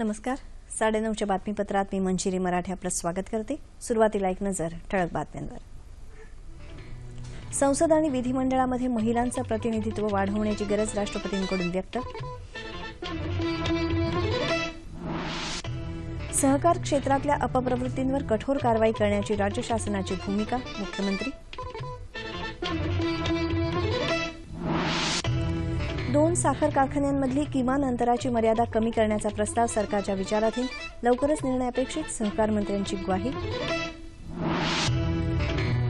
नमस्कार. साडेनऊच्या बातमीपत्रात मी मंजिरी मराठे आपलं स्वागत करते. सुरुवातीला एक नजर ठळक बातम्यांवर. संसद आणि विधिमंडळामध्ये महिलांचं प्रतिनिधित्व वाढवण्याची गरज राष्ट्रपतींकडून व्यक्त. सहकार क्षेत्रातल्या अपप्रवृत्तींवर कठोर कारवाई करण्याची राज्य शासनाची भूमिका मुख्यमंत्री दोन साखर कारखान्यांमधली किमान अंतराची मर्यादा कमी करण्याचा प्रस्ताव सरकारच्या विचाराधीन. लवकरच निर्णय अपेक्षित सहकार मंत्र्यांची ग्वाही.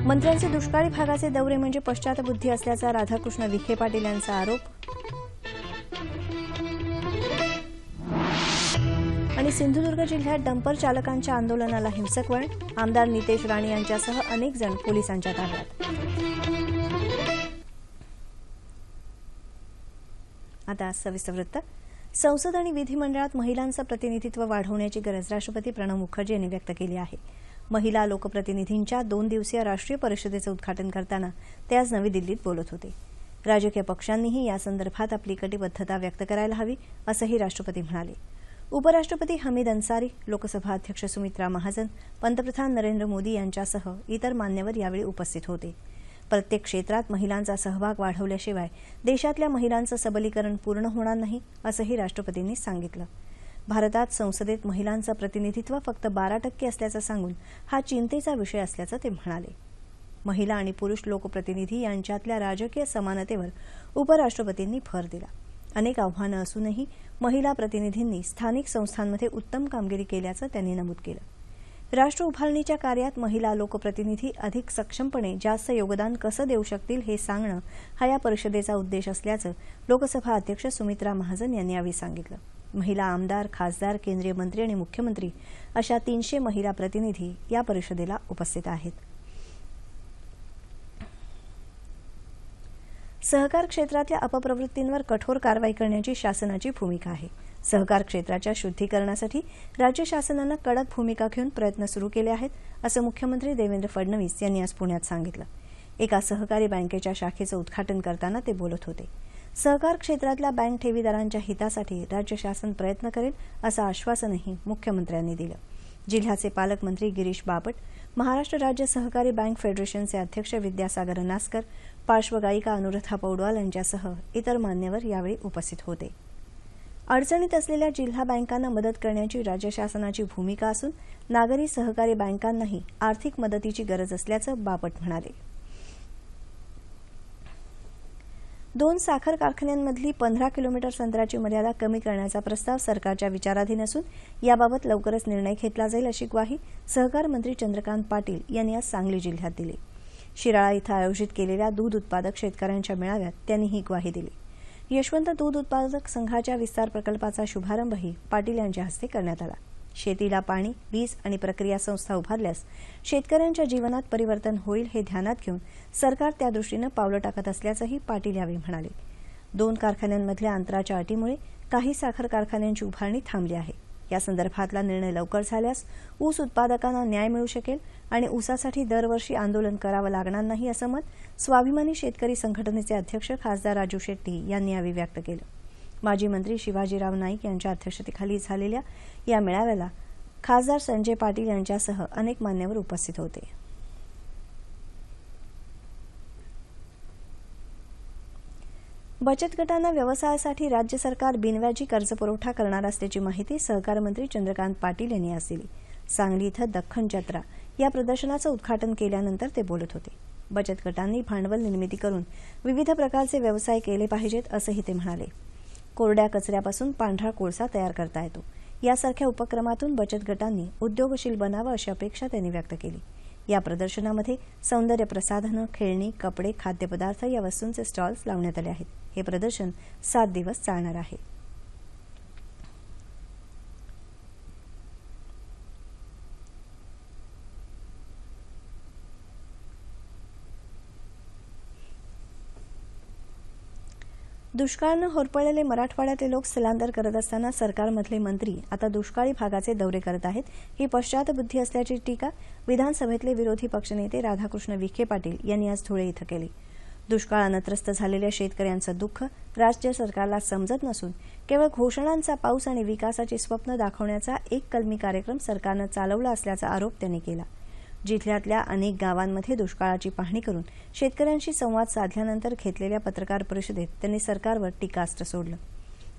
मंत्र्यांचे दुष्काळी भागाचे दौरे म्हणजे पश्चातबुद्धी असल्याचा राधाकृष्ण विखे पाटील यांचा आरोप. आणि सिंधुदुर्ग जिल्ह्यात डंपर चालकांच्या आंदोलनाला हिंसक वळण. आमदार नितेश राणे यांच्यासह अनेक जण पोलिसांच्या ताब्यात. आता सविस्तर वृत्त. संसद आणि विधिमंडळात महिलांचं प्रतिनिधित्व वाढवण्याची गरज राष्ट्रपती प्रणव मुखर्जी यांनी व्यक्त केली आहे. महिला लोकप्रतिनिधींच्या दोन दिवसीय राष्ट्रीय परिषदेचं उद्घाटन करताना ते आज नवी दिल्लीत बोलत होते. राजकीय पक्षांनीही यासंदर्भात आपली कटिबद्धता व्यक्त करायला हवी असंही राष्ट्रपती म्हणाले. उपराष्ट्रपती हमीद अन्सारी लोकसभा अध्यक्ष सुमित्रा महाजन पंतप्रधान नरेंद्र मोदी यांच्यासह इतर मान्यवर यावेळी उपस्थित होते. प्रत्येक क्षेत्रात महिलांचा सहभाग वाढवल्याशिवाय देशातल्या महिलांचं सबलीकरण पूर्ण होणार नाही असंही राष्ट्रपतींनी सांगितलं. भारतात संसदेत महिलांचं प्रतिनिधित्व फक्त बारा टक्के असल्याचं सांगून हा चिंतेचा विषय असल्याचं ते म्हणाले. महिला आणि पुरुष लोकप्रतिनिधी यांच्यातल्या राजकीय समानतेवर उपराष्ट्रपतींनी भर दिला. अनेक आव्हानं असूनही महिला प्रतिनिधींनी स्थानिक संस्थांमध्ये उत्तम कामगिरी केल्याचं त्यांनी नमूद केलं. राष्ट्र उभारणीच्या कार्यात महिला लोकप्रतिनिधी अधिक सक्षमपणे जास्त योगदान कसं देऊ शकतील हे सांगणं हा या परिषदेचा उद्देश असल्याचं लोकसभा अध्यक्ष सुमित्रा महाजन यांनी यावेळी सांगितलं. महिला आमदार खासदार केंद्रीय मंत्री आणि मुख्यमंत्री अशा तीनशे महिला प्रतिनिधी या परिषदेला उपस्थित आहेत. सहकार क्षेत्रातल्या अपप्रवृत्तींवर कठोर कारवाई करण्याची शासनाची भूमिका आहे. सहकार क्षेत्राच्या शुद्धीकरणासाठी राज्य शासनानं कडक भूमिका घेऊन प्रयत्न सुरू केले आहेत असं मुख्यमंत्री देवेंद्र फडणवीस यांनी आज पुण्यात सांगितलं. एका सहकारी बँकेच्या शाखेचं उद्घाटन करताना ते बोलत होते. सहकार क्षेत्रातल्या बँक ठेवीदारांच्या हितासाठी राज्य शासन प्रयत्न करेल असं आश्वासनही मुख्यमंत्र्यांनी दिलं. जिल्ह्याचे पालकमंत्री गिरीश बापट महाराष्ट्र राज्य सहकारी बँक फेडरेशनचे अध्यक्ष विद्यासागर नासकर पार्श्वगायिका अनुराधा पौडवाल यांच्यासह इतर मान्यवर यावेळी उपस्थित होते. अडचणीत असलेल्या जिल्हा बँकांना मदत करण्याची राज्य शासनाची भूमिका असून नागरी सहकारी बँकांनाही आर्थिक मदतीची गरज असल्याचं बापट म्हणाले. दोन साखर कारखान्यांमधली पंधरा किलोमीटर संत्र्याची मर्यादा कमी करण्याचा प्रस्ताव सरकारच्या विचाराधीन असून याबाबत लवकरच निर्णय घेतला जाईल अशी ग्वाही सहकार मंत्री चंद्रकांत पाटील यांनी आज सांगली जिल्ह्यात दिली. शिराळा इथं आयोजित केलेल्या दूध उत्पादक शेतकऱ्यांच्या मेळाव्यात त्यांनी ही ग्वाही दिली. यशवंत दूध उत्पादक संघाच्या विस्तार प्रकल्पाचा शुभारंभही पाटील यांच्या हस्ते करण्यात आला. शेतीला पाणी वीज आणि प्रक्रिया संस्था उभारल्यास शेतकऱ्यांच्या जीवनात परिवर्तन होईल हे ध्यानात घेऊन सरकार त्या दृष्टीनं पावलं टाकत असल्याचंही पाटील यावेळी म्हणाले. दोन कारखान्यांमधल्या अंतराच्या अटीमुळे काही साखर कारखान्यांची उभारणी थांबली आहे. या संदर्भातला निर्णय लवकर झाल्यास ऊस उत्पादकांना न्याय मिळू शकेल आणि ऊसासाठी दरवर्षी आंदोलन करावं लागणार नाही असं मत स्वाभिमानी शेतकरी संघटनेचे अध्यक्ष खासदार राजू शेट्टी यांनी यावेळी व्यक्त केलं. माजी मंत्री शिवाजीराव नाईक यांच्या अध्यक्षतेखाली झालेल्या या मेळाव्याला खासदार संजय पाटील यांच्यासह अनेक मान्यवर उपस्थित होते. बचत गटांना व्यवसायासाठी राज्य सरकार बिनव्याजी कर्जपुरवठा करणार असल्याची माहिती सहकार मंत्री चंद्रकांत पाटील यांनी आज दिली. सांगली इथं दख्खन जत्रा या प्रदर्शनाचं उद्घाटन केल्यानंतर ते बोलत होते. बचत गटांनी भांडवल निर्मिती करून विविध प्रकारचे व्यवसाय केले पाहिजेत असंही ते म्हणाले. कोरड्या कचऱ्यापासून पांढरा कोळसा तयार करता येतो. यासारख्या उपक्रमातून बचत गटांनी उद्योगशील बनावं अशी अपेक्षा त्यांनी व्यक्त केली. या प्रदर्शनामध्ये सौंदर्य प्रसाधनं खेळणी कपडे खाद्यपदार्थ या वस्तूंचे स्टॉल्स लावण्यात आले आहेत. हे प्रदर्शन सात दिवस चालणार आहे. दुष्काळानं होरपळलेले मराठवाड्यातले लोक स्थलांतर करत असताना सरकारमधले मंत्री आता दुष्काळी भागाचे दौरे करत आहेत. ही पश्चातबुद्धी असल्याची टीका विधानसभेतले विरोधी पक्षनेते राधाकृष्ण विखे पाटील यांनी आज धुळे इथं केली. दुष्काळानं त्रस्त झालेल्या शेतकऱ्यांचं दुःख राज्य सरकारला समजत नसून केवळ घोषणांचा पाऊस आणि विकासाची स्वप्न दाखवण्याचा एक कलमी कार्यक्रम सरकारनं चालवला असल्याचा आरोप त्यांनी केला. जिल्ह्यातल्या अनेक गावांमध्ये दुष्काळाची पाहणी करून शेतकऱ्यांशी संवाद साधल्यानंतर घेतलेल्या पत्रकार परिषदेत त्यांनी सरकारवर टीकास्त्र सोडलं.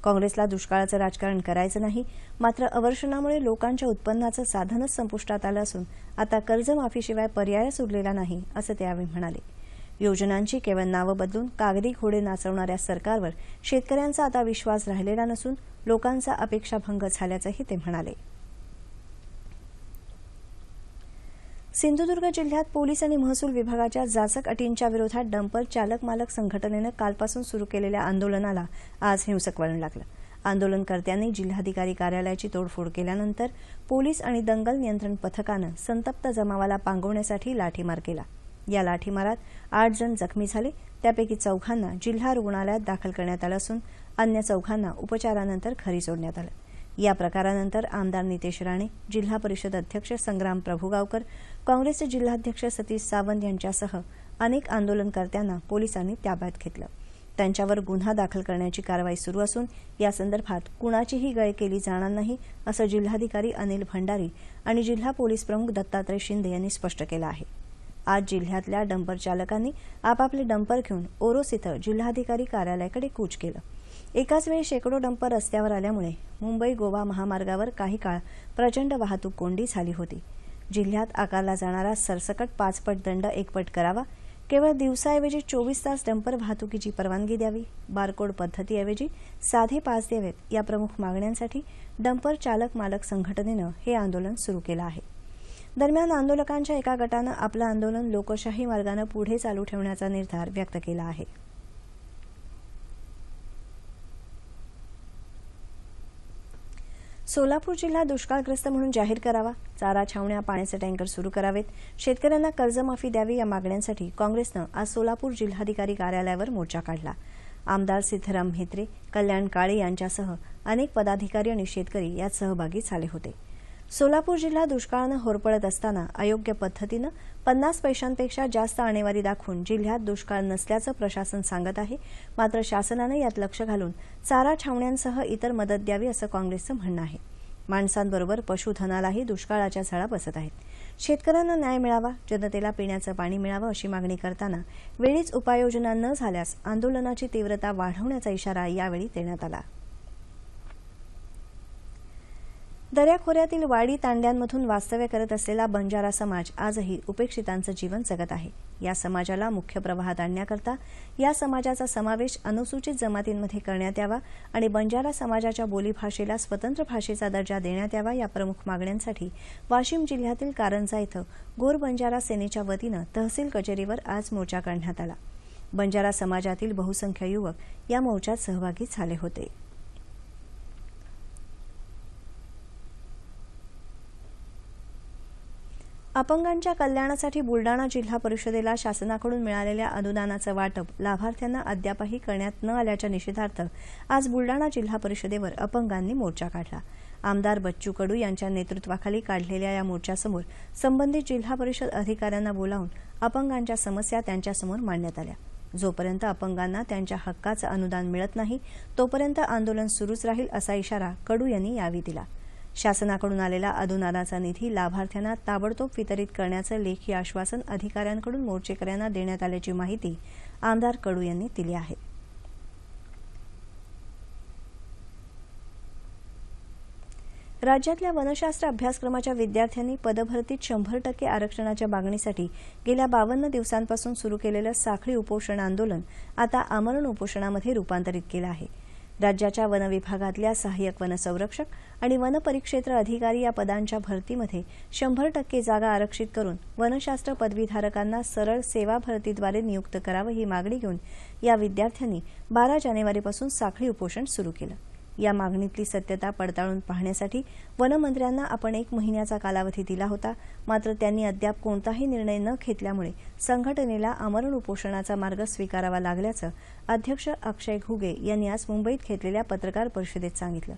काँग्रेसला दुष्काळाचं राजकारण करायचं नाही मात्र अवर्षणामुळे लोकांच्या उत्पन्नाचं साधनच संपुष्टात आलं असून आता कर्जमाफीशिवाय पर्यायच उरलेला नाही असं ते यावेळी म्हणाले. योजनांची केवळ नावं बदलून कागदी घोडे नाचवणाऱ्या सरकारवर शेतकऱ्यांचा आता विश्वास राहिलेला नसून लोकांचा अपेक्षाभंग झाल्याचंही ते म्हणाले. सिंधुदुर्ग जिल्ह्यात पोलीस आणि महसूल विभागाच्या जाचक अटींच्या विरोधात डंपर चालक मालक संघटनेनं कालपासून सुरू केलेल्या आंदोलनाला आज हिंसक वळण लागलं. आंदोलनकर्त्यांनी जिल्हाधिकारी कार्यालयाची तोडफोड केल्यानंतर पोलीस आणि दंगल नियंत्रण पथकानं संतप्त जमावाला पांगवण्यासाठी लाठीमार केला. या लाठीमारात आठ जण जखमी झाले. त्यापैकी चौघांना जिल्हा रुग्णालयात दाखल करण्यात आलं असून अन्य चौघांना उपचारानंतर घरी सोडण्यात आलं. या प्रकारानंतर आमदार नितेश राणे जिल्हा परिषद अध्यक्ष संग्राम प्रभुगावकर काँग्रेसचे जिल्हाध्यक्ष सतीश सावंत यांच्यासह अनेक आंदोलनकर्त्यांना पोलिसांनी ताब्यात घेतलं. त्यांच्यावर गुन्हा दाखल करण्याची कारवाई सुरू असून यासंदर्भात कुणाचीही गय केली जाणार नाही असं जिल्हाधिकारी अनिल भंडारी आणि जिल्हा पोलीस प्रमुख दत्तात्रय शिंदे यांनी स्पष्ट केलं आहे. आज जिल्ह्यातल्या डंपर चालकांनी आपापले डंपर घेऊन ओरोस इथं जिल्हाधिकारी कार्यालयाकडे कूच केलं. एकाच वेळी शेकडो डंपर रस्त्यावर आल्यामुळे मुंबई गोवा महामार्गावर काही काळ प्रचंड वाहतूक कोंडी झाली होती. जिल्ह्यात आकारला जाणारा सरसकट पाचपट दंड एकपट करावा केवळ दिवसाऐवजी चोवीस तास डंपर वाहतुकीची परवानगी द्यावी बारकोड पद्धतीऐवजी साधे पास द्यावेत या प्रमुख मागण्यांसाठी डंपर चालक मालक संघटनेनं हे आंदोलन सुरू केलं आहे. दरम्यान आंदोलकांच्या एका गटानं आपलं आंदोलन लोकशाही मार्गानं पुढे चालू ठेवण्याचा निर्धार व्यक्त केला आहे. सोलापूर जिल्हा दुष्काळग्रस्त म्हणून जाहीर करावा चारा छावण्या पाण्याचे टँकर सुरू करावेत. शेतकऱ्यांना कर्जमाफी द्यावी या मागण्यांसाठी काँग्रेसनं आज सोलापूर जिल्हाधिकारी कार्यालयावर मोर्चा काढला. आमदार सिद्धराम म्हेत्रे कल्याण काळे यांच्यासह अनेक पदाधिकारी आणि शेतकरी यात सहभागी झाले होते. सोलापूर जिल्हा दुष्काळानं होरपळत असताना अयोग्य पद्धतीनं पन्नास पैशांपेक्षा जास्त आणेवारी दाखवून जिल्ह्यात दुष्काळ नसल्याचं प्रशासन सांगत आहे. मात्र शासनानं यात लक्ष घालून चारा छावण्यांसह इतर मदत द्यावी असं काँग्रेसचं म्हणणं आहे. माणसांबरोबर पशुधनालाही दुष्काळाच्या झळा बसत आहेत. शेतकऱ्यांना न्याय मिळावा जनतेला पिण्याचं पाणी मिळावं अशी मागणी करताना वेळीच उपाययोजना न झाल्यास आंदोलनाची तीव्रता वाढवण्याचा इशारा यावेळी देण्यात आला. दर्याखोऱ्यातील वाडी तांड्यांमधून वास्तव्य करत असलेला बंजारा समाज आजही उपेक्षितांचं जीवन जगत आहे. या समाजाला मुख्य प्रवाहात आणण्याकरता या समाजाचा समावेश अनुसूचित जमातींमध्ये करण्यात यावा आणि बंजारा समाजाच्या बोलीभाषेला स्वतंत्र भाषेचा दर्जा देण्यात यावा या प्रमुख मागण्यांसाठी वाशिम जिल्ह्यातील कारंजा इथं गोर बंजारा सेनेच्या वतीनं तहसील कचेरीवर आज मोर्चा काढण्यात आला. बंजारा समाजातील बहुसंख्य युवक या मोर्चात सहभागी झाले होते. अपंगांच्या कल्याणासाठी बुलडाणा जिल्हा परिषदेला शासनाकडून मिळालेल्या अनुदानाचं वाटप लाभार्थ्यांना अद्यापही करण्यात न आल्याच्या निषेधार्थ आज बुलडाणा जिल्हा परिषदेवर अपंगांनी मोर्चा काढला. आमदार बच्चू कडू यांच्या नेतृत्वाखाली काढलेल्या या मोर्चासमोर संबंधित जिल्हा परिषद अधिकाऱ्यांना बोलावून अपंगांच्या समस्या त्यांच्यासमोर मांडण्यात आल्या. जोपर्यंत अपंगांना त्यांच्या हक्काचं अनुदान मिळत नाही तोपर्यंत आंदोलन सुरूच राहील असा इशारा कडू यांनी यावेळी दिला. शासनाकडून आलेला अनुदानाचा निधी लाभार्थ्यांना ताबडतोब वितरित करण्याचं लेखी आश्वासन अधिकाऱ्यांकडून मोर्चेकऱ्यांना देण्यात आल्याची माहिती आमदार कडू यांनी दिली आहे. राज्यातल्या वनशास्त्र अभ्यासक्रमाच्या विद्यार्थ्यांनी पदभरतीत शंभर टक्के आरक्षणाच्या मागणीसाठी गेल्या बावन्न दिवसांपासून सुरू केलेलं साखळी उपोषण आंदोलन आता आमरण उपोषणामध्ये रूपांतरित केलं आहे. राज्याच्या वन विभागातल्या सहाय्यक वनसंरक्षक आणि वनपरिक्षेत्र अधिकारी या पदांच्या भरतीमध्ये शंभर टक्के जागा आरक्षित करून वनशास्त्र पदवीधारकांना सरळ सेवा भरतीद्वारे नियुक्त करावं ही मागणी घेऊन या विद्यार्थ्यांनी बारा जानेवारीपासून साखळी उपोषण सुरू केलं. या मागणीतली सत्यता पडताळून पाहण्यासाठी वनमंत्र्यांना आपण एक महिन्याचा कालावधी दिला होता. मात्र त्यांनी अद्याप कोणताही निर्णय न घेतल्यामुळे संघटनेला आमरण उपोषणाचा मार्ग स्वीकारावा लागल्याचं अध्यक्ष अक्षय घुगे यांनी आज मुंबईत घेतलेल्या पत्रकार परिषदेत सांगितलं.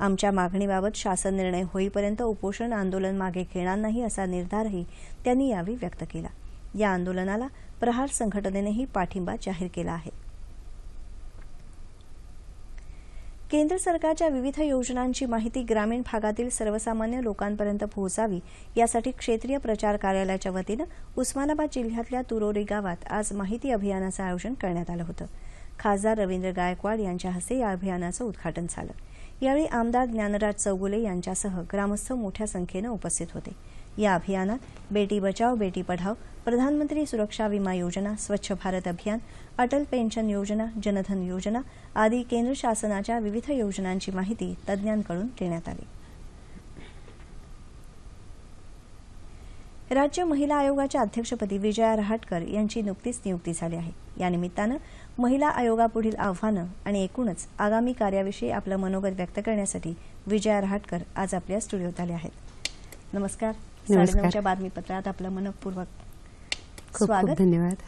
आमच्या मागणीबाबत शासन निर्णय होईपर्यंत उपोषण आंदोलन मागे घेणार नाही असा निर्धारही त्यांनी यावेळी व्यक्त केला. या आंदोलनाला प्रहार संघटनेनेही पाठिंबा जाहीर केला आहे. केंद्र सरकारच्या विविध योजनांची माहिती ग्रामीण भागातील सर्वसामान्य लोकांपर्यंत पोहोचावी यासाठी क्षेत्रीय प्रचार कार्यालयाच्या वतीनं उस्मानाबाद जिल्ह्यातल्या तुरोरी गावात आज माहिती अभियानाचं आयोजन करण्यात आलं होतं. खासदार रवींद्र गायकवाड यांच्या हस्ते या अभियानाचं उद्घाटन झालं. यावेळी आमदार ज्ञानराज चौगुले यांच्यासह ग्रामस्थ मोठ्या संख्येनं उपस्थित होते. या अभियानात बेटी बचाव बेटी पढाव प्रधानमंत्री सुरक्षा विमा योजना स्वच्छ भारत अभियान अटल पेन्शन योजना जनधन योजना आदी केंद्र शासनाच्या विविध योजनांची माहिती तज्ज्ञांकडून देण्यात आली. राज्य महिला आयोगाच्या अध्यक्षपदी विजया रहाटकर यांची नुकतीच नियुक्ती झाली आहे. या निमित्तानं महिला आयोगापुढील आव्हानं आणि एकूणच आगामी कार्याविषयी आपलं मनोगत व्यक्त करण्यासाठी विजया रहाटकर आज आपल्या स्टुडिओत आल्या आहेत. नमस्कार नमस्कार. साडेनऊच्या बातमीपत्रात आपलं मनपूर्वक स्वागत. धन्यवाद.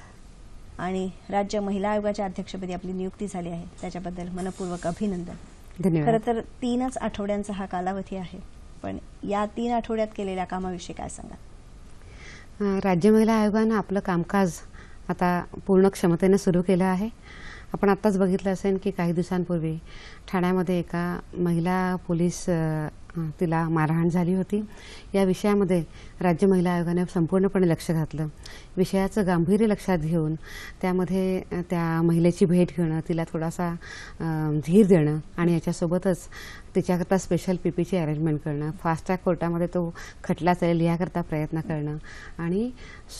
आणि राज्य महिला आयोगाच्या अध्यक्षपदी आपली नियुक्ती झाली आहे. त्याच्याबद्दल मनपूर्वक अभिनंदन. खरं धन्यवाद तर तीनच आठवड्यांचा हा कालावधी आहे. पण या तीन आठवड्यात केलेल्या कामाविषयी काय सांगा राज्य महिला आयोगानं आपलं कामकाज आता पूर्ण क्षमतेने सुरू केलं आहे. आपण आत्ताच बघितलं असेल की काही दिवसांपूर्वी ठाण्यामध्ये एका महिला पोलीस तिला मारहाण झाली होती. या विषयामध्ये राज्य महिला आयोगाने संपूर्णपणे लक्ष घातलं. विषयाचं गांभीर्य लक्षात घेऊन त्यामध्ये त्या महिलेची भेट घेणं तिला थोडासा धीर देणं आणि याच्यासोबतच तिच्याकरता स्पेशल पीपीची अरेंजमेंट करणं फास्ट ट्रॅक कोर्टामध्ये तो खटला चालेल याकरता प्रयत्न करणं आणि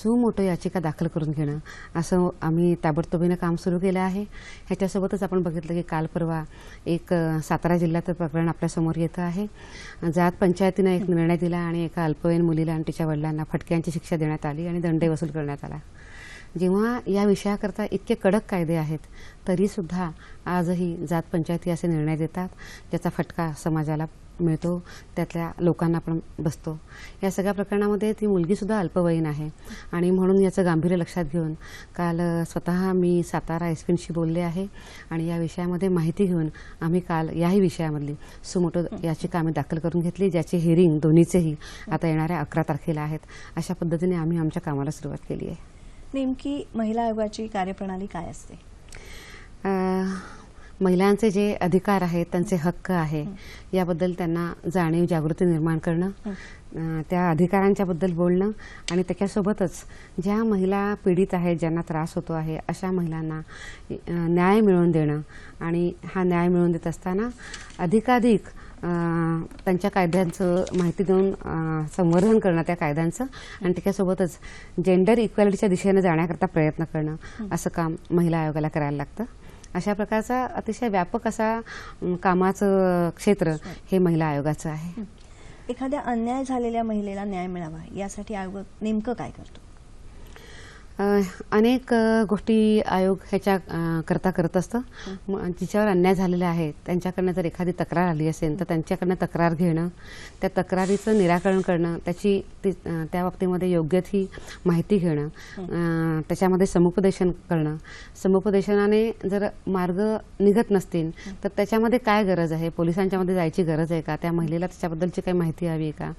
सुमोटो याचिका दाखल करून घेणं. असं आम्ही ताबडतोबीनं काम सुरू केलं आहे. ह्याच्यासोबतच आपण बघितलं की काल परवा एक सातारा जिल्ह्यात प्रकरण आपल्यासमोर येतं आहे. जात पंचायतीनं एक निर्णय दिला आणि एका अल्पवयीन मुलीला आणि तिच्या वडिलांना फटक्यांची शिक्षा देण्यात आली आणि दंडही वसूल करण्यात आला. जेव्हा या विषयाकरता इतके कडक कायदे आहेत तरीसुद्धा आजही जात पंचायती असे निर्णय देतात ज्याचा फटका समाजाला मिळतो त्यातल्या लोकांना पण बसतो. या सगळ्या प्रकरणामध्ये ती मुलगीसुद्धा अल्पवयीन आहे. आणि म्हणून याचं गांभीर्य लक्षात घेऊन काल स्वतः मी सातारा एस पींशी बोलले आहे. आणि या विषयामध्ये माहिती घेऊन आम्ही काल याही विषयामधली सुमोटो याचिका आम्ही दाखल करून घेतली ज्याची हिअरिंग दोन्हीचेही आता येणाऱ्या अकरा तारखेला आहेत. अशा पद्धतीने आम्ही आमच्या कामाला सुरुवात केली आहे. नेमकी महिला आयोगाची कार्यप्रणाली काय असते? महिलांचे जे अधिकार आहेत त्यांचे हक्क आहे याबद्दल त्यांना जाणीव जागृती निर्माण करणं त्या अधिकारांच्या बद्दल बोलणं आणि त्याच्यासोबतच ज्या महिला पीडित आहेत ज्यांना त्रास होतो आहे अशा महिलांना न्याय मिळवून देणं आणि हा न्याय मिळवून देत असताना अधिकाधिक त्यांच्या कायद्यांचं माहिती देऊन संवर्धन करणं त्या कायद्यांचं आणि त्याच्यासोबतच जेंडर इक्वॅलिटीच्या दिशेने जाण्याकरता प्रयत्न करणं असं काम महिला आयोगाला करायला लागतं. अशा प्रकारचा अतिशय व्यापक असा कामाचं क्षेत्र हे महिला आयोगाचं आहे. एखाद्या अन्याय झालेल्या महिलेला न्याय मिळावा यासाठी आयोग नेमकं काय करतो? अनेक गोष्टी आयोग ह्याच्या करता करत असतं. जिच्यावर अन्याय झालेला आहे त्यांच्याकडनं जर एखादी तक्रार आली असेल तर त्यांच्याकडनं तक्रार घेणं त्या तक्रारीचं निराकरण करणं त्याची ती त्या बाबतीमध्ये योग्य ती माहिती घेणं त्याच्यामध्ये समुपदेशन करणं. समुपदेशनाने जर मार्ग निघत नसतील तर त्याच्यामध्ये काय गरज आहे? पोलिसांच्यामध्ये जायची गरज आहे का? त्या महिलेला त्याच्याबद्दलची काही माहिती हवी आहे का?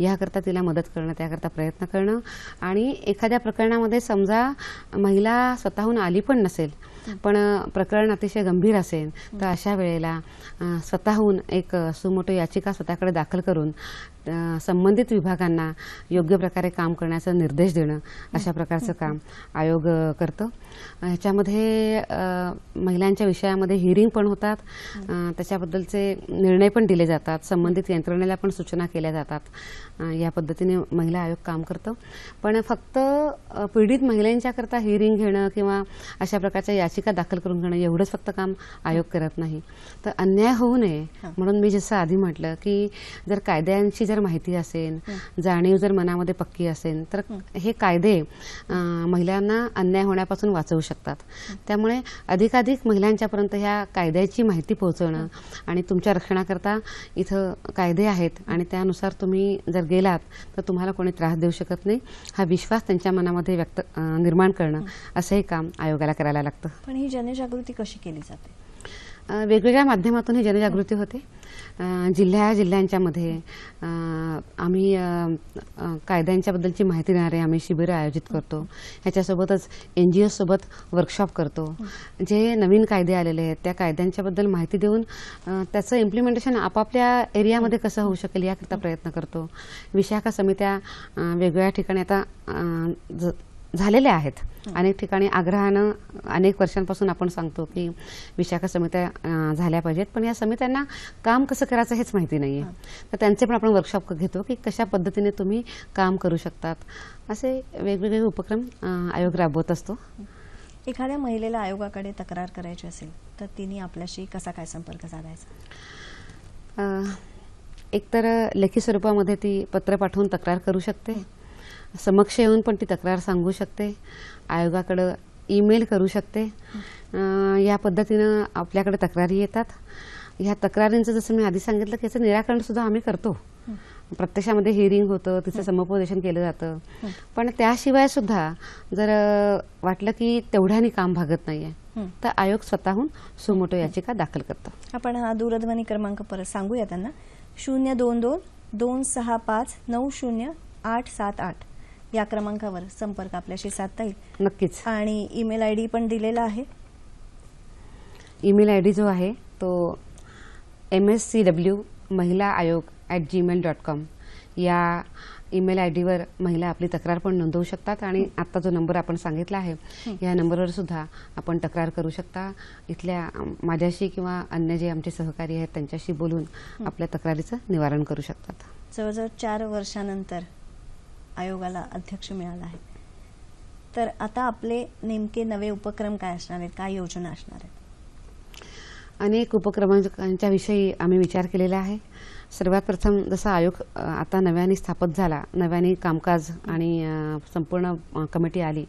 याकरता तिला मदत करणं त्याकरता प्रयत्न करणं आणि एखाद्या प्रकरणामध्ये समजा महिला स्वतःहून आली पण नसेल पण प्रकरण अतिशय गंभीर असेल तर अशा वेळेला स्वतःहून एक सुमोठो सुमोटो याचिका स्वतःकडे दाखल करून संबंधित विभागांना योग्य प्रकारे काम करण्याचा निर्देश देणं अशा प्रकारचं काम आयोग करतं. ह्याच्यामध्ये महिलांच्या विषयामध्ये हिअरिंग पण होतात. त्याच्याबद्दलचे निर्णय पण दिले जातात. संबंधित यंत्रणेला पण सूचना केल्या जातात. या पद्धतीने महिला आयोग काम करतं. पण फक्त पीडित महिलांच्याकरता हिअरिंग घेणं किंवा अशा प्रकारच्या याचिका दाखल करून घेणं एवढंच फक्त काम आयोग करत नाही. तर अन्याय होऊ नये म्हणून मी जसं आधी म्हटलं की जर कायद्यांची जर माहिती असेल जाणीव जर मनामध्ये पक्की असेल तर हे. कायदे महिलांना अन्याय होण्यापासून वाचवू शकतात. त्यामुळे अधिकाधिक महिलांच्यापर्यंत ह्या कायद्याची माहिती पोहोचवणं आणि तुमच्या रक्षणाकरता इथं कायदे आहेत आणि त्यानुसार तुम्ही जर गेलात तर तुम्हाला कोणी त्रास देऊ शकत नाही. हा विश्वास त्यांच्या मनामध्ये व्यक्त निर्माण करणं असंही काम आयोगाला करायला लागतं. पण ही जनजागृती कशी केली जाते? वेगवेगळ्या माध्यमातून ही जनजागृती होते. जिल्ह्या जिल्ह्यांच्या मध्ये आम्ही कायद्यांच्याबद्दलची माहिती देणारे आम्ही शिबिरं आयोजित करतो. ह्याच्यासोबतच एन जी सोबत वर्कशॉप करतो. जे नवीन कायदे आलेले आहेत त्या कायद्यांच्याबद्दल माहिती देऊन त्याचं इम्प्लिमेंटेशन आपापल्या एरियामध्ये कसं होऊ शकेल याकरिता प्रयत्न करतो. विशाखा समित्या वेगवेगळ्या ठिकाणी आता ज- झालेल्या आहेत. अनेक ठिकाणी आग्रहानं अनेक वर्षांपासून आपण सांगतो की विशाखा समित्या झाल्या पाहिजेत. पण या समित्यांना काम कसं करायचं हेच माहिती नाही आहे तर त्यांचे पण आपण वर्कशॉप घेतो की कशा पद्धतीने तुम्ही काम करू शकतात. असे वेगवेगळे उपक्रम आयोग राबवत असतो. एखाद्या महिलेला आयोगाकडे तक्रार करायची असेल तर तिने आपल्याशी कसा काय संपर्क साधायचा? एकतर लेखी स्वरूपामध्ये ती पत्र पाठवून तक्रार करू शकते. समक्ष येऊन पण ती तक्रार सांगू शकते. आयोगाकडं ईमेल करू शकते. या पद्धतीनं आपल्याकडे तक्रारी येतात. ह्या तक्रारींचं जसं मी आधी सांगितलं की याचं निराकरण सुद्धा आम्ही करतो. प्रत्यक्षामध्ये हिअरिंग होतं तिचं समुपदेशन केलं जातं. पण त्याशिवाय सुद्धा जर वाटलं की तेवढ्याने काम भागत नाहीये. तर आयोग स्वतःहून सुमोटो याचिका दाखल करतो. आपण हा दूरध्वनी क्रमांक परत सांगूया त्यांना. शून्य दोन दोन दोन सहा पाच नऊ शून्य आठ सात आठ. या क्रमांकावर संपर्क आपल्याशी साधता येईल. नक्कीच. आणि ईमेल आय डी पण दिलेला आहे. ईमेल आय डी जो आहे तो एम एस सी डब्ल्यू महिला आयोग ॲट जीमेल डॉट कॉम या ईमेल आय डीवर महिला आपली तक्रार पण नोंदवू शकतात आणि आत्ता जो नंबर आपण सांगितला आहे या नंबरवर सुद्धा आपण तक्रार करू शकता. इथल्या माझ्याशी किंवा अन्य जे आमचे सहकारी आहेत त्यांच्याशी बोलून आपल्या तक्रारीचं निवारण करू शकतात. जवळजवळ चार वर्षानंतर आयोगाला अध्यक्ष मिळाला आहे. तर आता आपले नेमके नवे उपक्रम काय असणार आहेत? काय योजना असणार आहेत? अनेक उपक्रमांच्या विषयी आम्ही विचार केलेला आहे. सर्वात प्रथम जसा आयोग आता नव्याने स्थापित झाला नव्याने कामकाज आणि संपूर्ण कमिटी आली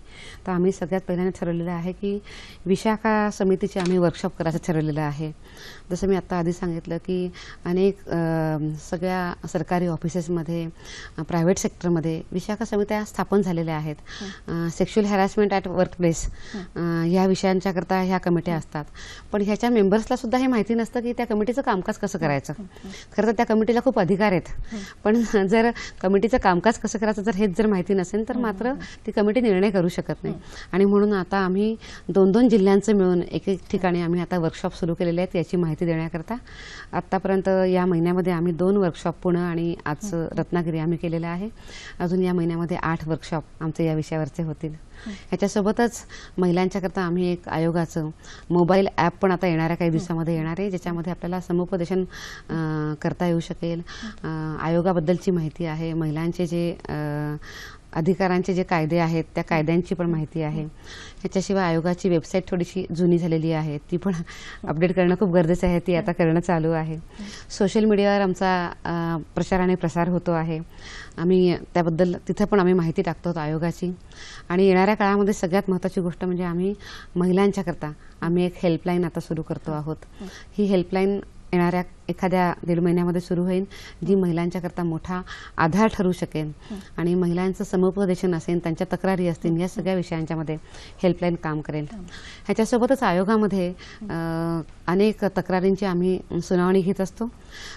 तर आम्ही सगळ्यात पहिल्यांदा ठरवलेलं आहे की विशाखा समितीचे आम्ही वर्कशॉप करायचं ठरवलेलं आहे. जसं मी आता आधी सांगितलं की अनेक सगळ्या सरकारी ऑफिसेसमध्ये प्रायव्हेट सेक्टरमध्ये विशाखा समित्या स्थापन झालेल्या आहेत. सेक्शुअल हॅरॅसमेंट ॲट वर्कप्लेस ह्या विषयांच्याकरता ह्या कमिट्या असतात. पण ह्याच्या मेंबर्सला सुद्धा हे माहिती नसतं की त्या कमिटीचं कामकाज कसं करायचं. खरं तर त्या कमिटीला खूप अधिकार आहेत. पण जर कमिटीचं कामकाज कसं करायचं जर हेच जर माहिती नसेल तर मात्र ती कमिटी निर्णय करू शकत नाही. आणि म्हणून आता आम्ही दोन दोन जिल्ह्यांचं मिळून एक एक ठिकाणी आम्ही आता वर्कशॉप सुरू केलेले आहेत याची माहिती देण्याकरता. आत्तापर्यंत या महिन्यामध्ये आम्ही दोन वर्कशॉप पुणे आणि आज रत्नागिरी आम्ही केलेलं आहे. अजून या महिन्यामध्ये आठ वर्कशॉप आमचे या विषयावरचे होतील. ह्याच्यासोबतच महिलांच्याकरता आम्ही एक आयोगाचं मोबाईल ॲप पण आता येणाऱ्या काही दिवसामध्ये येणार आहे ज्याच्यामध्ये आपल्याला समुपदेशन करता येऊ शकेल. आयोगाबद्दलची माहिती आहे. महिलांचे जे अधिकारांचे जे कायदे आहेत त्या कायद्यांची पण माहिती आहे. ह्याच्याशिवाय आयोगाची वेबसाईट थोडीशी जुनी झालेली आहे. ती पण अपडेट करणं खूप गरजेचं आहे ती आता करणं चालू आहे. सोशल मीडियावर आमचा प्रचार आणि प्रसार होतो आहे. आम्ही त्याबद्दल तिथं पण आम्ही माहिती टाकतो आयोगाची. आणि येणाऱ्या काळामध्ये सगळ्यात महत्त्वाची गोष्ट म्हणजे आम्ही महिलांच्याकरता आम्ही एक हेल्पलाईन आता सुरू करतो आहोत. ही हेल्पलाईन येणाऱ्या एखाद्या दीड महिन्यामध्ये सुरू होईल जी महिलांच्याकरता मोठा आधार ठरू शकेल आणि महिलांचं समुपदेशन असेल त्यांच्या तक्रारी असतील या सगळ्या विषयांच्यामध्ये हेल्पलाईन काम करेल. ह्याच्यासोबतच आयोगामध्ये अनेक तक्रारींची आम्ही सुनावणी घेत असतो.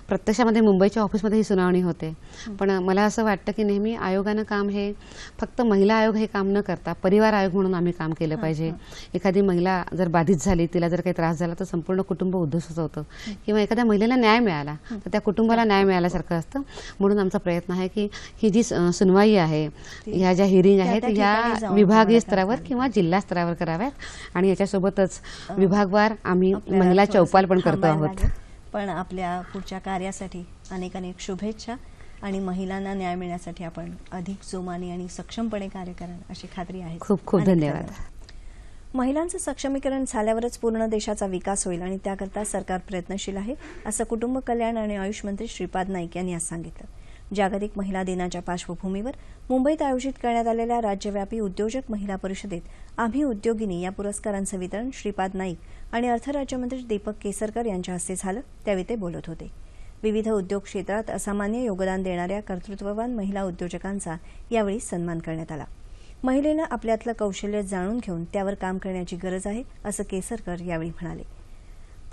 प्रत्यक्षामध्ये मुंबईच्या ऑफिसमध्ये ही सुनावणी होते. पण मला असं वाटतं की नेहमी आयोगानं काम हे फक्त महिला आयोग हे काम न करता परिवार आयोग म्हणून आम्ही काम केलं पाहिजे. एखादी महिला जर बाधित झाली तिला जर काही त्रास झाला तर संपूर्ण कुटुंब उद्ध्वस्त होतं. किंवा एखाद्या महिलेला न्याय मिळाला. तर त्या कुटुंबाला न्याय मिळाल्यासारखं असतं. म्हणून आमचा प्रयत्न आहे की ही जी सुनवाई आहे ह्या ज्या हिअरिंग त्या- आहेत ह्या विभागीय स्तरावर. किंवा जिल्हा स्तरावर कराव्यात. आणि याच्यासोबतच विभागवार आम्ही महिला चौपाल पण करतो आहोत. पण आपल्या पुढच्या कार्यासाठी अनेक अनेक शुभेच्छा आणि महिलांना न्याय मिळण्यासाठी आपण अधिक जोमाने आणि सक्षमपणे कार्य कराल अशी खात्री आहे. खूप खूप धन्यवाद. महिलांचं सक्षमीकरण झाल्यावरच पूर्ण देशाचा विकास होईल आणि त्याकरता सरकार प्रयत्नशील आहे असं कुटुंब कल्याण आणि आयुष मंत्री श्रीपाद नाईक यांनी आज सांगितलं. जागतिक महिला दिनाच्या पार्श्वभूमीवर मुंबईत आयोजित करण्यात आलेल्या राज्यव्यापी उद्योजक महिला परिषदेत आम्ही उद्योगिनी या पुरस्कारांचं वितरण श्रीपाद नाईक आणि अर्थराज्यमंत्री दीपक केसरकर यांच्या हस्ते झालं त्यावेळी ते बोलत होते. विविध उद्योग क्षेत्रात असामान्य योगदान देणाऱ्या कर्तृत्ववान महिला उद्योजकांचा यावेळी सन्मान करण्यात आला. महिलेनं आपल्यातलं कौशल्य जाणून घेऊन त्यावर काम करण्याची गरज आहे असं केसरकर यावेळी म्हणाले.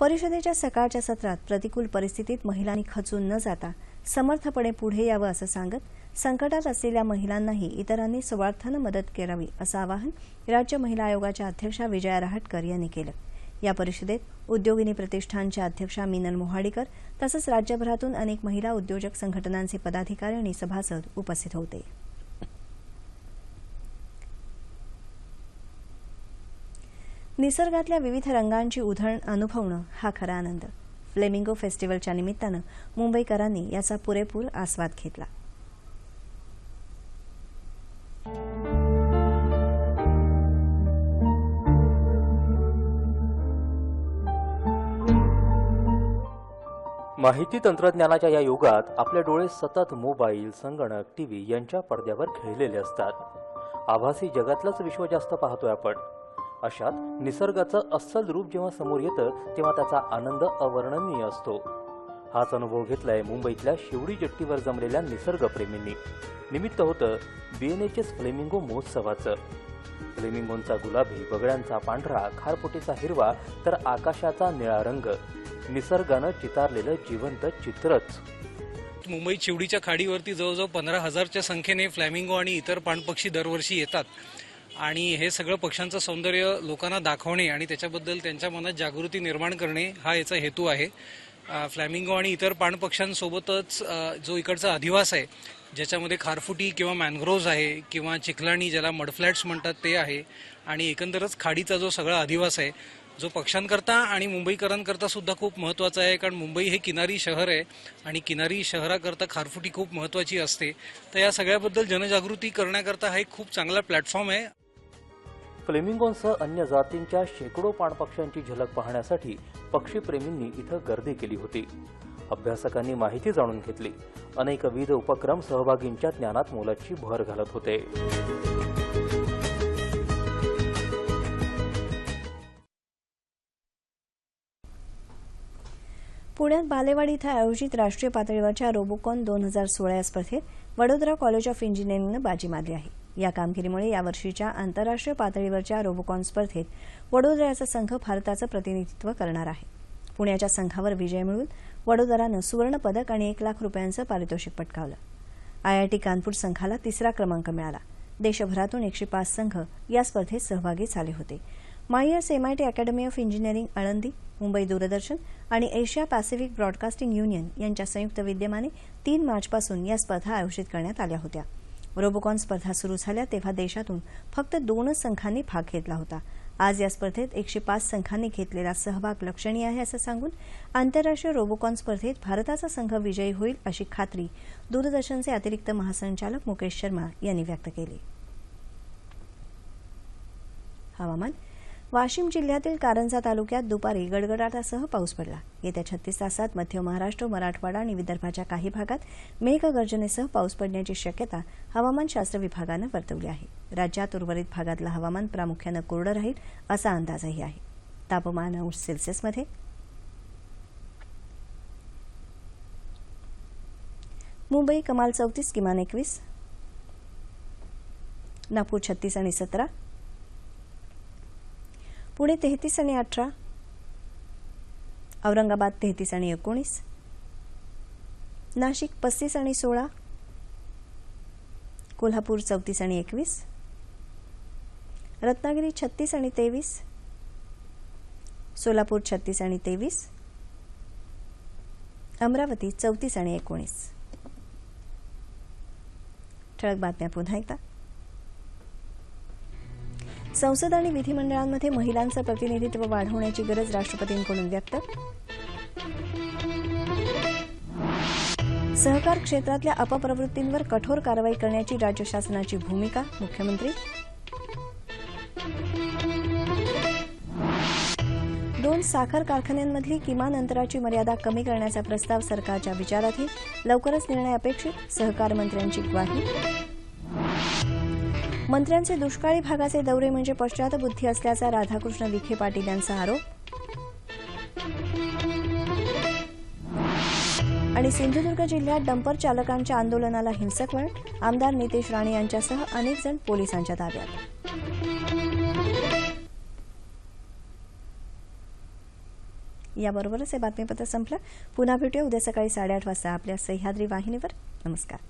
परिषदेच्या सकाळच्या सत्रात प्रतिकूल परिस्थितीत महिलांनी खचून न जाता समर्थपणे पुढे यावं असं सांगत संकटात असलेल्या महिलांनाही इतरांनी स्वार्थानं मदत करावी असं आवाहन राज्य महिला आयोगाच्या अध्यक्षा विजया रहाटकर यांनी केलं. या परिषदेत उद्योगिनी प्रतिष्ठानच्या अध्यक्षा मिनल मोहाडीकर तसंच राज्यभरातून अनेक महिला उद्योजक संघटनांचे पदाधिकारी आणि सभासद उपस्थित होते. निसर्गातल्या विविध रंगांची उधळण अनुभवणं हा खरा आनंद. फ्लेमिंगो फेस्टिवलच्या निमित्तानं मुंबईकरांनी याचा पुरेपूर आस्वाद घेतला. माहिती तंत्रज्ञानाच्या या युगात आपले डोळे सतत मोबाईल संगणक टीव्ही यांच्या पडद्यावर खेळलेले असतात. आभासी जगातलंच विश्व जास्त पाहतोय आपण. अशात निसर्गाचं अस्सल रूप जेव्हा समोर येतं तेव्हा त्याचा आनंद अवर्णनीय असतो. हाच अनुभव घेतलाय मुंबईतल्या शिवडी जट्टीवर जमलेल्या निसर्गप्रेमींनी. निमित्त होतं बीएनएचएस फ्लेमिंगो महोत्सवाचं. फ्लेमिंगोंचा गुलाबी बगड्यांचा पांढरा खारफुटीचा हिरवा तर आकाशाचा निळा रंग. निसर्गानं चितारलेलं जिवंत चित्रच. मुंबई चिवडीच्या खाडीवरती जवळजवळ पंधरा हजारच्या संख्येने फ्लॅमिंगो आणि इतर पाणपक्षी दरवर्षी येतात. आणि हे सगळं पक्ष्यांचं सौंदर्य लोकांना दाखवणे आणि त्याच्याबद्दल त्यांच्या मनात जागृती निर्माण करणे हा याचा हेतू आहे. फ्लॅमिंगो आणि इतर पाणपक्ष्यांसोबतच जो इकडचा अधिवास आहे ज्याच्यामध्ये खारफुटी किंवा मॅनग्रोव्ज आहे किंवा चिखलाणी ज्याला मडफ्लॅट्स म्हणतात ते आहे आणि एकंदरच खाडीचा जो सगळा अधिवास आहे जो पक्ष्यांकरता आणि मुंबईकरांकरता सुद्धा खूप महत्त्वाचा आहे कारण मुंबई हे किनारी शहर आहे आणि किनारी शहराकरता खारफुटी खूप महत्त्वाची असते. तर या सगळ्याबद्दल जनजागृती करण्याकरता हा एक खूप चांगला प्लॅटफॉर्म आहे. फ्लेमिंगोंसह अन्य जातींच्या शेकडो पाणपक्ष्यांची झलक पाहण्यासाठी पक्षीप्रेमींनी इथं गर्दी केली होती. अभ्यासकांनी माहिती जाणून घेतली. अनेकविध उपक्रम सहभागींच्या ज्ञानात मोलाची भर घालत होते. पुण्यात बालेवाडी इथं आयोजित राष्ट्रीय पातळीवरच्या रोबोकॉन दोन हजार सोळा या स्पर्धेत वडोदरा कॉलेज ऑफ इंजिनिअरिंगनं बाजी मारली आहे. या कामगिरीमुळे यावर्षीच्या आंतरराष्ट्रीय पातळीवरच्या रोबोकॉन स्पर्धेत वडोदऱ्याचा संघ भारताचं प्रतिनिधित्व करणार आहे. पुण्याच्या संघावर विजय मिळवून वडोदरानं सुवर्ण पदक आणि एक लाख रुपयांचं पारितोषिक पटकावलं. आयआयटी कानपूर संघाला तिसरा क्रमांक मिळाला. देशभरातून एकशे पाच संघ या स्पर्धेत सहभागी झाले होते. MAEER's MIT academy of engineering Alandi Mumbai Doordarshan आणि एशिया पॅसिफिक ब्रॉडकास्टिंग युनियन यांच्या संयुक्त विद्यमाने तीन मार्चपासून या स्पर्धा आयोजित करण्यात आल्या होत्या. रोबोकॉन स्पर्धा सुरू झाल्या तेव्हा देशातून फक्त दोनच संघांनी भाग घेतला होता. आज या स्पर्धेत एकशे पाच संघांनी घेतलेला सहभाग लक्षणीय आहे असं सांगून आंतरराष्ट्रीय रोबोकॉन स्पर्धेत भारताचा संघ विजयी होईल अशी खात्री दूरदर्शनचे अतिरिक्त महासंचालक मुकेश शर्मा यांनी व्यक्त केली. हवामान वाशिम जिल्ह्यातील कारंजा तालुक्यात दुपारी गडगडाटासह पाऊस पडला. येत्या छत्तीस तासात मध्य महाराष्ट्र मराठवाडा आणि विदर्भाच्या काही भागात मेघगर्जनेसह पाऊस पडण्याची शक्यता हवामानशास्त्र विभागानं वर्तवली आहे. राज्यात उर्वरित भागातलं हवामान प्रामुख्यानं कोरडं राहील असा अंदाजही आहे. तापमान अंश सेल्सिअसमध्ये मुंबई कमाल चौतीस किमान एकवीस नागपूर छत्तीस आणि सतरा पुणे तेहतीस आणि अठरा. औरंगाबाद तेहतीस आणि एकोणीस. नाशिक पस्तीस आणि सोळा. कोल्हापूर चौतीस आणि एकवीस. रत्नागिरी छत्तीस आणि तेवीस. सोलापूर छत्तीस आणि तेवीस. अमरावती चौतीस आणि एकोणीस. ठळक बातम्या पुन्हा एकदा. संसद आणि विधिमंडळांमध्ये महिलांचं प्रतिनिधित्व वाढवण्याची गरज राष्ट्रपतींकडून व्यक्त. सहकार क्षेत्रातल्या अपप्रवृत्तींवर कठोर कारवाई करण्याची राज्य शासनाची भूमिका मुख्यमंत्री. दोन साखर कारखान्यांमधली किमान अंतराची मर्यादा कमी करण्याचा प्रस्ताव सरकारच्या विचाराधीन. लवकरच निर्णय अपेक्षित सहकार मंत्र्यांची ग्वाही. मंत्र्यांचे दुष्काळी भागाचे दौरे म्हणजे पश्चातबुद्धी असल्याचा राधाकृष्ण विखे पाटील यांचा आरोप. आणि सिंधुदुर्ग जिल्ह्यात डंपर चालकांच्या आंदोलनाला हिंसक वळण आमदार नितेश राणे यांच्यासह अनेक जण पोलिसांच्या ताब्यात. याबरोबरच हे बातमीपत्र संपलं. पुन्हा भेटूया उद्या सकाळी साडेआठ वाजता आपल्या सह्याद्री वाहिनीवर. नमस्कार.